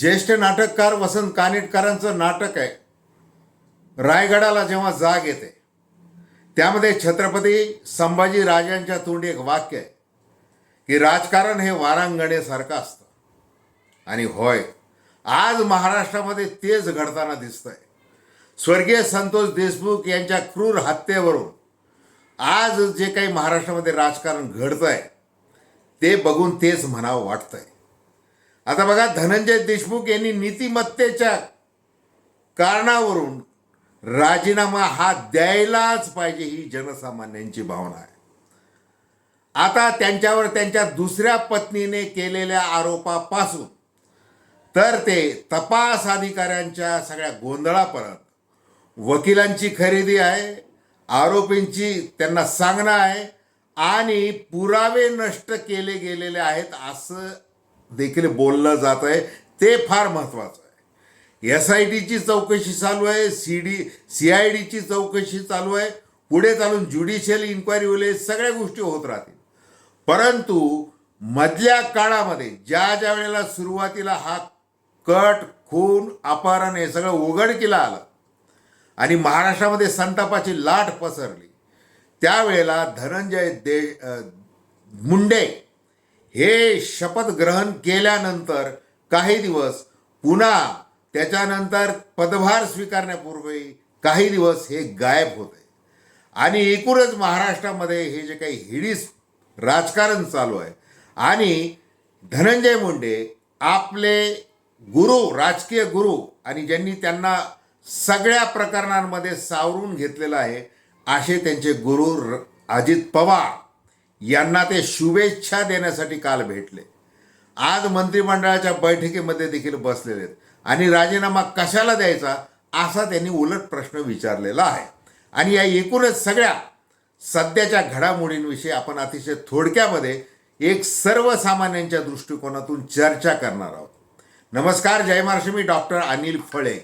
ज्येष्ठ नाटककार वसंत कानेटकरांचं नाटक आहे. रायगडाला जेव्हा जाग येते त्यामध्ये छत्रपती संभाजी राजांच्या तोंडी एक वाक्य आहे की राजकारण हे वारांगणेसारखं असतं. आणि होय आज महाराष्ट्रामध्ये तेच घडताना दिसतंय. स्वर्गीय संतोष देशमुख यांच्या क्रूर हत्येवरून आज जे काही महाराष्ट्रामध्ये राजकारण घडतंय ते बघून तेच म्हणावं वाटतंय. आता बघा धनंजय देशमुख यांनी नीतिमत्तेच्या कारणावरून राजीनामा हा द्यायलाच पाहिजे ही जनसामान्यांची भावना आहे. आता त्यांच्यावर त्यांच्या दुसऱ्या पत्नीने केलेल्या आरोपापासून तर ते तपास अधिकाऱ्यांच्या सगळ्या गोंधळापर्यंत वकिलांची खरेदी आहे आरोपींची त्यांना सांगणं आहे आणि पुरावे नष्ट केले गेलेले आहेत असं देखील बोललं जात आहे. ते फार महत्त्वाचं आहे. एस आय टीची चौकशी चालू आहे. सी डी सी आय डीची चौकशी चालू आहे. पुढे चालून ज्युडिशियल इन्क्वायरी होईल सगळ्या गोष्टी होत राहतील. परंतु मधल्या काळामध्ये ज्या ज्या वेळेला सुरुवातीला हा कट खून अपहरण हे सगळं उघडकीला आलं आणि महाराष्ट्रामध्ये संतापाची लाट पसरली त्यावेळेला धनंजय दे मुंडे हे शपथ ग्रहण केल्यानंतर काही दिवस पुन्हा त्याच्यानंतर पदभार स्वीकारण्यापूर्वी काही दिवस हे गायब होते आणि एकूणच महाराष्ट्रामध्ये हे जे काही हिडीस राजकारण चालू आहे आणि धनंजय मुंडे आपले गुरु राजकीय गुरु आणि ज्यांनी त्यांना सगळ्या प्रकरणांमध्ये सावरून घेतलेलं आहे असे त्यांचे गुरु र- अजित पवार. यांना ते शुभेच्छा देण्यासाठी काल भेटले. आज मंत्रिमंडळाच्या बैठकीमध्ये देखील बसलेले आहेत. आणि राजीनामा कशाला द्यायचा असा त्यांनी उलट प्रश्न विचारलेला आहे. आणि या एकूणच सगळ्या सध्याच्या घडामोडींविषयी आपण अतिशय थोडक्यामध्ये एक सर्वसामान्यांच्या दृष्टिकोनातून चर्चा करणार आहोत. नमस्कार जय महाराष्ट्र मी डॉक्टर अनिल फळे.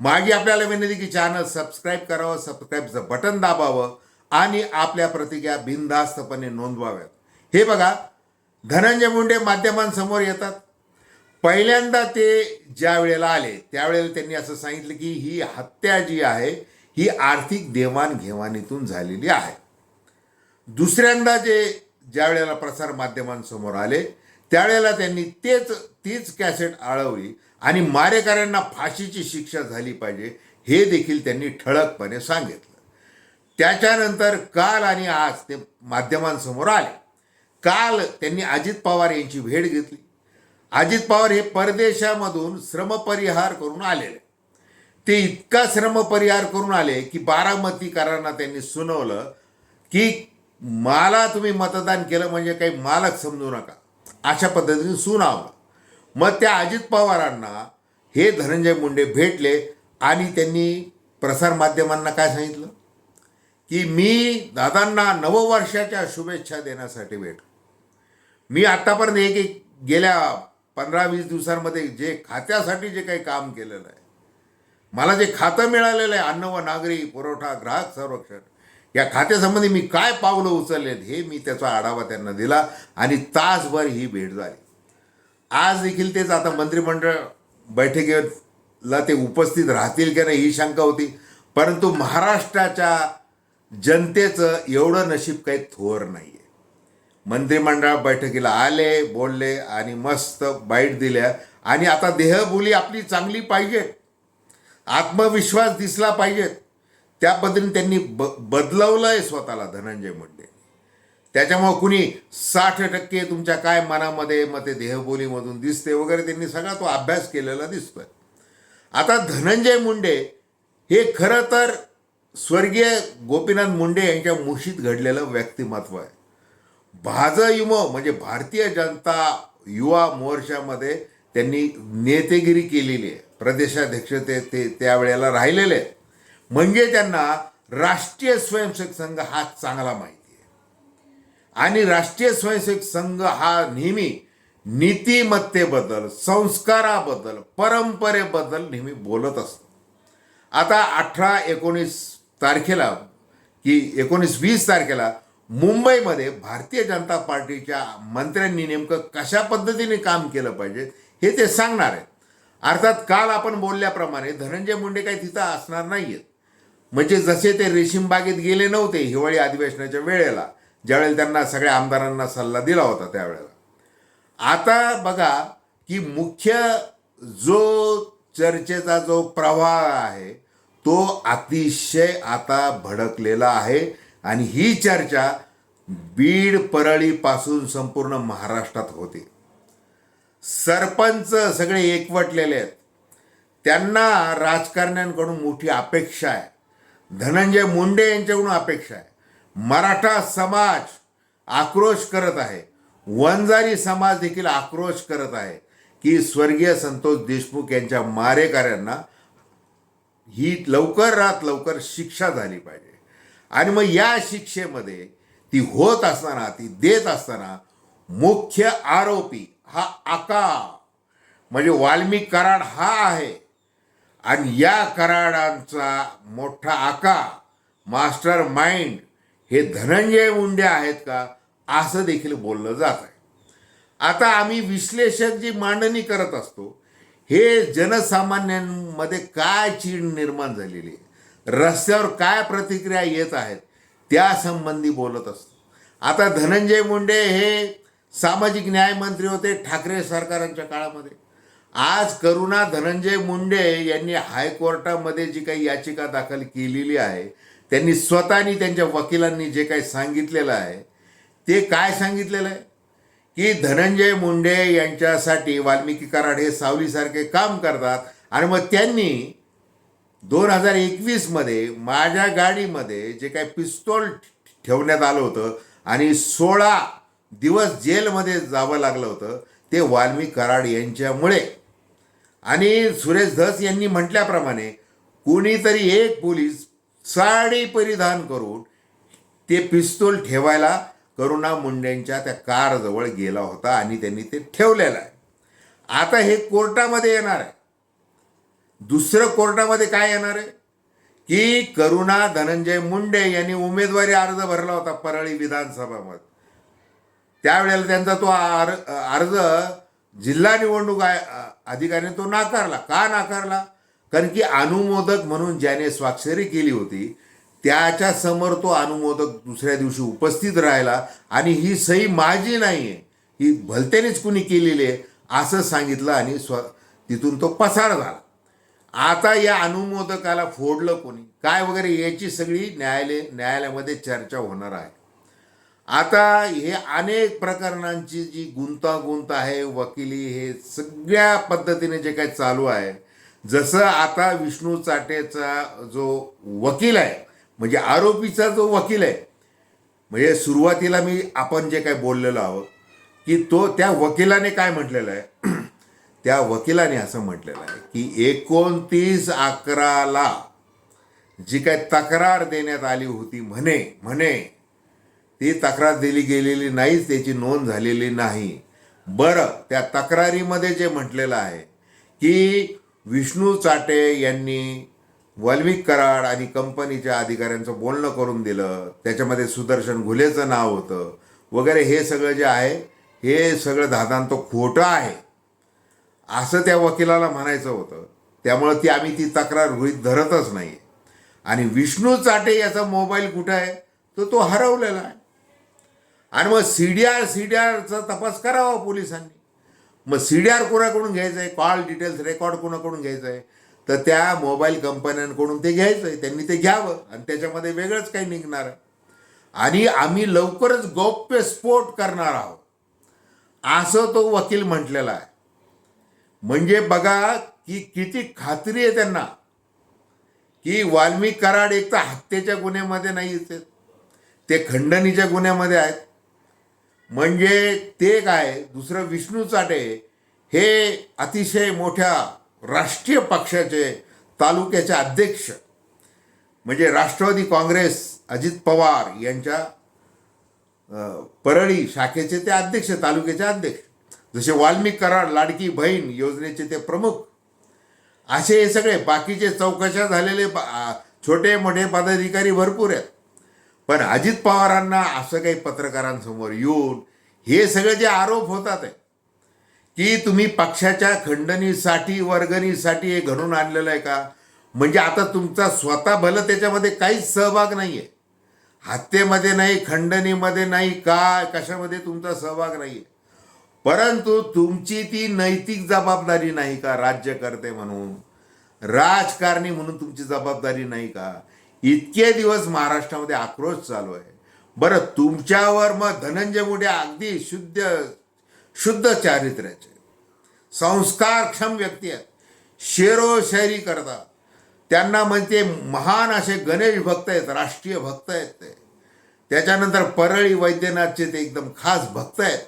मागे आपल्याला विनंती की चॅनल सबस्क्राईब करावं सबस्क्राईबचं बटन दाबावं आणि आपल्या प्रतिज्ञा बिनधास्तपणे नोंदवाव्यात. हे बघा धनंजय मुंडे माध्यमांसमोर येतात. पहिल्यांदा ते ज्या वेळेला आले त्यावेळेला त्यांनी असं सांगितलं की ही हत्या जी आहे ही आर्थिक देवाणघेवाणीतून झालेली आहे. दुसऱ्यांदा जे ज्या वेळेला प्रसार माध्यमांसमोर आले त्यावेळेला त्यांनी तेच तीच कॅसेट आळवली आणि मारेकऱ्यांना फाशीची शिक्षा झाली पाहिजे हे देखील त्यांनी ठळकपणे सांगितलं. त्याच्यानंतर काल आणि आज ते माध्यमांसमोर आले. काल त्यांनी अजित पवार यांची भेट घेतली. अजित पवार हे परदेशामधून श्रमपरिहार करून आलेले. ते इतका श्रमपरिहार करून आले की बारामतीकरांना त्यांनी सुनावलं की मला तुम्ही मतदान केलं म्हणजे काही मालक समजू नका. अशा पद्धतीने सुनावलं. मग त्या अजित पवारांना हे धनंजय मुंडे भेटले आणि त्यांनी प्रसारमाध्यमांना काय सांगितलं? की मी दादांना नववर्षाच्या शुभेच्छा देण्यासाठी भेट. मी आत्तापर्यंत एक एक गेल्या पंधरा वीस दिवसांमध्ये जे खात्यासाठी जे काही काम केलेलं आहे मला जे खातं मिळालेलं आहे अन्न व नागरी पुरवठा ग्राहक संरक्षण या खात्यासंबंधी मी काय पावलं उचललेत हे मी त्याचा आढावा त्यांना दिला आणि तासभर ही भेट झाली. आज देखील तेच आता मंत्रिमंडळ बैठकीला ते उपस्थित राहतील की नाही ही शंका होती. परंतु महाराष्ट्राच्या जनतेचं एवढं नशीब काही थोर नाही आहे मंत्रिमंडळ बैठकीला आले बोलले आणि मस्त बाईट दिल्या. आणि आता देहबोली आपली चांगली पाहिजे आत्मविश्वास दिसला पाहिजे त्या पद्धतीने त्यांनी ब बदलवलं आहे स्वतःला धनंजय मुंडे. त्याच्यामुळं कुणी साठ टक्के तुमच्या काय मनामध्ये मग ते देहबोलीमधून दिसते वगैरे त्यांनी सगळा तो अभ्यास केलेला दिसतोय. आता धनंजय मुंडे हे खरं तर स्वर्गीय गोपीनाथ मुंडे यांच्या मुशीत घडलेलं व्यक्तिमत्व आहे. भाजयुमो म्हणजे भारतीय जनता युवा मोर्चामध्ये त्यांनी नेतेगिरी केलेली आहे. प्रदेशाध्यक्ष ते ते त्यावेळेला राहिलेले आहेत. म्हणजे त्यांना राष्ट्रीय स्वयंसेवक संघ हा चांगला माहिती आहे. आणि राष्ट्रीय स्वयंसेवक संघ हा नेहमी नीतिमत्तेबद्दल संस्काराबद्दल परंपरेबद्दल नेहमी बोलत असतो. आता अठरा एकोणीस तारखेला की एकोणीस वीस तारखेला मुंबईमध्ये भारतीय जनता पार्टीच्या मंत्र्यांनी नेमकं कशा पद्धतीने काम केलं पाहिजे हे ते सांगणार आहेत. अर्थात काल आपण बोलल्याप्रमाणे धनंजय मुंडे काही तिथं असणार नाहीयेत. म्हणजे जसे ते रेशीमबागेत गेले नव्हते हिवाळी अधिवेशनाच्या वेळेला ज्यावेळेला त्यांना सगळ्या आमदारांना सल्ला दिला होता त्यावेळेला. आता बघा की मुख्य जो चर्चेचा जो प्रवाह आहे तो अतिशय आता भडकलेला आहे आणि ही चर्चा बीड परळीपासून संपूर्ण महाराष्ट्रात होते. सरपंच सगळे एकवटलेले आहेत. त्यांना राजकारण्यांकडून मोठी अपेक्षा आहे. धनंजय मुंडे यांच्याकडून अपेक्षा आहे. मराठा समाज आक्रोश करत आहे. वंजारी समाज देखील आक्रोश करत आहे की स्वर्गीय संतोष देशमुख यांच्या मारेकऱ्यांना ही लवकरात लवकर शिक्षा झाली पाहिजे. आणि मग या शिक्षेमध्ये ती होत असताना ती देत असताना मुख्य आरोपी हा आका. म्हणजे वाल्मिक कराड हा आहे. आणि या कराडांचा मोठा आका मास्टर माइंड हे धनंजय मुंडे आहेत का? असं देखील बोललं जात आहे आता आम्ही विश्लेषक जी मांडणी करत असतो हे जनसामान्यांमध्ये काय चीड निर्माण झालेली आहे? रस्त्यावर काय प्रतिक्रिया येत आहेत? त्या संबंधी बोलत असतो. आता धनंजय मुंडे हे सामाजिक न्याय मंत्री होते ठाकरे सरकारांच्या काळामध्ये. आज करुणा धनंजय मुंडे यांनी हायकोर्टामध्ये जी काही याचिका दाखल केलेली आहे त्यांनी स्वतःनी त्यांच्या वकिलांनी जे काही सांगितलेलं आहे ते काय सांगितलेलं आहे? की धनंजय मुंडे यांच्यासाठी वाल्मिकी कराड हे सावलीसारखे काम करतात आणि मग त्यांनी दोन हजार एकवीसमध्ये माझ्या गाडीमध्ये जे काही पिस्तोल ठेवण्यात आलं होतं आणि सोळा दिवस जेलमध्ये जावं लागलं होतं ते वाल्मिक कराड यांच्यामुळे. आणि सुरेश धस यांनी म्हटल्याप्रमाणे कोणीतरी एक पोलीस साडी परिधान करून ते पिस्तूल ठेवायला करुणा मुंडेंच्या त्या कारजवळ गेला होता आणि त्यांनी ते ठेवलेलं आहे. आता हे कोर्टामध्ये येणार आहे. दुसरं कोर्टामध्ये काय येणार आहे? की करुणा धनंजय मुंडे यांनी उमेदवारी अर्ज भरला होता परळी विधानसभामध्ये. त्यावेळेला त्यांचा तो अर्ज जिल्हा निवडणूक अधिकाऱ्याने तो नाकारला. का नाकारला? कारण की अनुमोदक म्हणून ज्याने स्वाक्षरी केली होती त्याच्यासमोर तो अनुमोदक दुसऱ्या दिवशी उपस्थित राहिला आणि ही सही माझी नाही आहे ही भलत्यानेच कुणी केलेली आहे असं सांगितलं आणि स्व तिथून तो पसार झाला. आता या अनुमोदकाला फोडलं कोणी? काय वगैरे याची सगळी न्यायालय न्यायालयामध्ये चर्चा होणार आहे. आता हे अनेक प्रकरणांची जी गुंतागुंत आहे वकिली हे सगळ्या पद्धतीने जे काही चालू आहे जसं आता विष्णू चाटेचा जो वकील आहे म्हणजे आरोपीचा जो वकील आहे म्हणजे सुरुवातीला मी आपण जे काय बोललेलो आहोत की तो त्या वकिलाने काय म्हटलेलं आहे? त्या वकिलाने असं म्हटलेलं आहे की एकोणतीस अकराला जी काही तक्रार देण्यात आली होती म्हणे म्हणे ती तक्रार दिली गेलेली नाहीच त्याची नोंद झालेली नाही. बरं त्या तक्रारीमध्ये जे म्हटलेलं आहे की विष्णू चाटे यांनी वाल्मिक कराड आणि कंपनीच्या अधिकाऱ्यांचं बोलणं करून दिलं. त्याच्यामध्ये सुदर्शन घुलेचं नाव होतं. वगैरे हे सगळं जे आहे हे सगळं धादान तो खोटं आहे. असं त्या वकिलाला म्हणायचं होतं. त्यामुळं ती आम्ही ती तक्रार गृहित धरतच नाही आणि विष्णू चाटे याचा मोबाईल कुठं आहे? तर तो हरवलेला आहे. आणि मग C D R C D आरचा तपास करावा पोलिसांनी. मग सी डी आर कोणाकडून घ्यायचं आहे कॉल डिटेल्स रेकॉर्ड कोणाकडून घ्यायचं आहे तर त्या मोबाईल कंपन्यांकडून ते घ्यायचं आहे त्यांनी ते घ्यावं आणि त्याच्यामध्ये वेगळंच काही निघणार आहे. आणि आम्ही लवकरच गौप्य स्फोट करणार आहोत. असं तो वकील म्हटलेला आहे. म्हणजे बघा की किती खात्री आहे त्यांना. की वाल्मिक कराड एक तर हत्येच्या गुन्ह्यामध्ये नाही आहेत ते खंडणीच्या गुन्ह्यामध्ये आहेत. म्हणजे ते काय दुसरं विष्णू चाटे हे अतिशय मोठ्या राष्ट्रीय पक्षाचे तालुक्याचे अध्यक्ष म्हणजे राष्ट्रवादी काँग्रेस अजित पवार यांच्या परळी शाखेचे ते अध्यक्ष तालुक्याचे अध्यक्ष. जसे वाल्मिक कराड लाडकी बहीण योजनेचे ते प्रमुख. असे हे सगळे बाकीचे चौकशा झालेले छोटे मोठे पदाधिकारी भरपूर आहेत. पण अजित पवारांना असं काही पत्रकारांसमोर येऊन हे सगळे जे आरोप होतात आहे की तुम्ही पक्षाच्या खंडणीसाठी वर्गणीसाठी हे घडून आणलेलं आहे का? म्हणजे आता तुमचा स्वतः भलं त्याच्यामध्ये काहीच सहभाग नाही आहे हत्येमध्ये नाही खंडणीमध्ये नाही काय कशामध्ये तुमचा सहभाग नाही आहे परंतु तुमची ती नैतिक जबाबदारी नाही का राज्यकर्ते म्हणून? राजकारणी म्हणून तुमची जबाबदारी नाही का? इतके दिवस महाराष्ट्रामध्ये आक्रोश चालू आहे. बरं तुमच्यावर मग धनंजय मुंडे अगदी शुद्ध शुद्ध चारित्र्याचे. संस्कारक्षम व्यक्ती आहेत. शेरो करतात त्यांना म्हणजे महान असे गणेश भक्त आहेत राष्ट्रीय भक्त आहेत ते. त्याच्यानंतर परळी वैद्यनाथचे ते एकदम खास भक्त आहेत.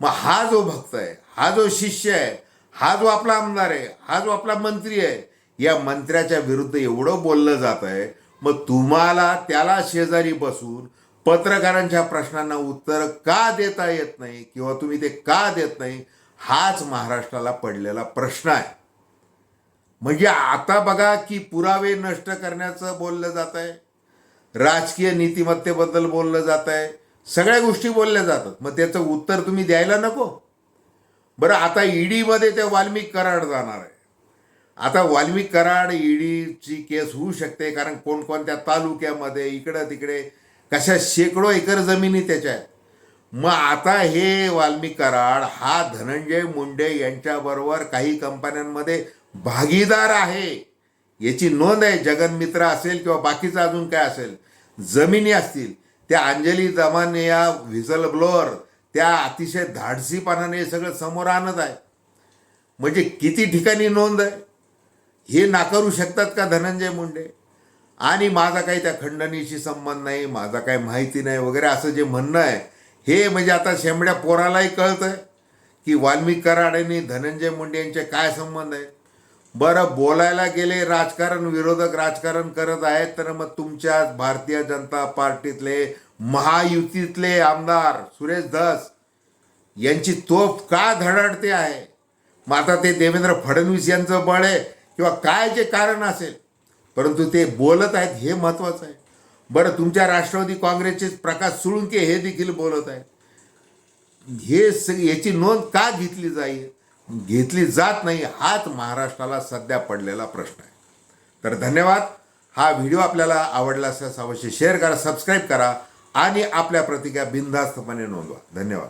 मग हा जो भक्त आहे हा जो शिष्य आहे हा जो आपला आमदार आहे हा जो आपला मंत्री आहे या मंत्र्याच्या विरुद्ध एवढं बोललं जात आहे मग तुम्हाला त्याला शेजारी बसून पत्रकारांच्या प्रश्नांना उत्तर का देता येत नाही किंवा तुम्ही ते का देत नाही हाच महाराष्ट्राला पडलेला प्रश्न आहे. म्हणजे आता बघा की पुरावे नष्ट करण्याचं बोललं जात आहे राजकीय नीतिमत्तेबद्दल बोललं जात आहे सगळ्या गोष्टी बोलल्या जातात. मग त्याचं उत्तर तुम्ही द्यायला नको. बरं आता ईडीमध्ये ते वाल्मिक कराड जाणार आहे. आता वाल्मिक कराड ईडीची केस होऊ शकते कारण कोणकोणत्या तालुक्यामध्ये इकडं तिकडे कशा शेकडो एकर जमिनी त्याच्या आहेत मग आता हे वाल्मी कराड हा धनंजय मुंडे यांच्याबरोबर काही कंपन्यांमध्ये भागीदार आहे. याची नोंद आहे. जगन मित्र असेल किंवा बाकीचं अजून काय असेल. जमिनी असतील. त्या अंजली दमाने या व्हिसल ब्लोअर त्या अतिशय धाडसीपणाने हे सगळं समोर आणत आहे. म्हणजे किती ठिकाणी नोंद आहे? हे नाकारू शकतात का धनंजय मुंडे? आणि माझा काही त्या खंडणीशी संबंध नाही माझा काही माहिती नाही वगैरे असं जे म्हणणं आहे हे म्हणजे आता शेंबड्या पोरालाही कळतं आहे की वाल्मिकी कराड आणि धनंजय मुंडे यांचे काय संबंध आहे. बरं बोलायला गेले राजकारण विरोधक राजकारण करत आहेत तर मग तुमच्या भारतीय जनता पार्टीतले महायुतीतले आमदार सुरेश धस यांची तोफ का धडाडते आहे? मग आता ते देवेंद्र फडणवीस यांचं बळ आहे किंवा काय जे कारण असेल परंतु ते बोलत आहेत हे महत्त्वाचं आहे. बरं तुमच्या राष्ट्रवादी काँग्रेसचे प्रकाश सुळुंके हे देखील बोलत आहेत. हे स याची नोंद का घेतली जाईल घेतली जात नाही हाच महाराष्ट्राला सध्या पडलेला प्रश्न आहे. तर धन्यवाद. हा व्हिडिओ आपल्याला आवडला असल्यास अवश्य शेअर करा सबस्क्राईब करा आणि आपल्या प्रतिक्रिया बिनधास्तपणे नोंदवा. धन्यवाद.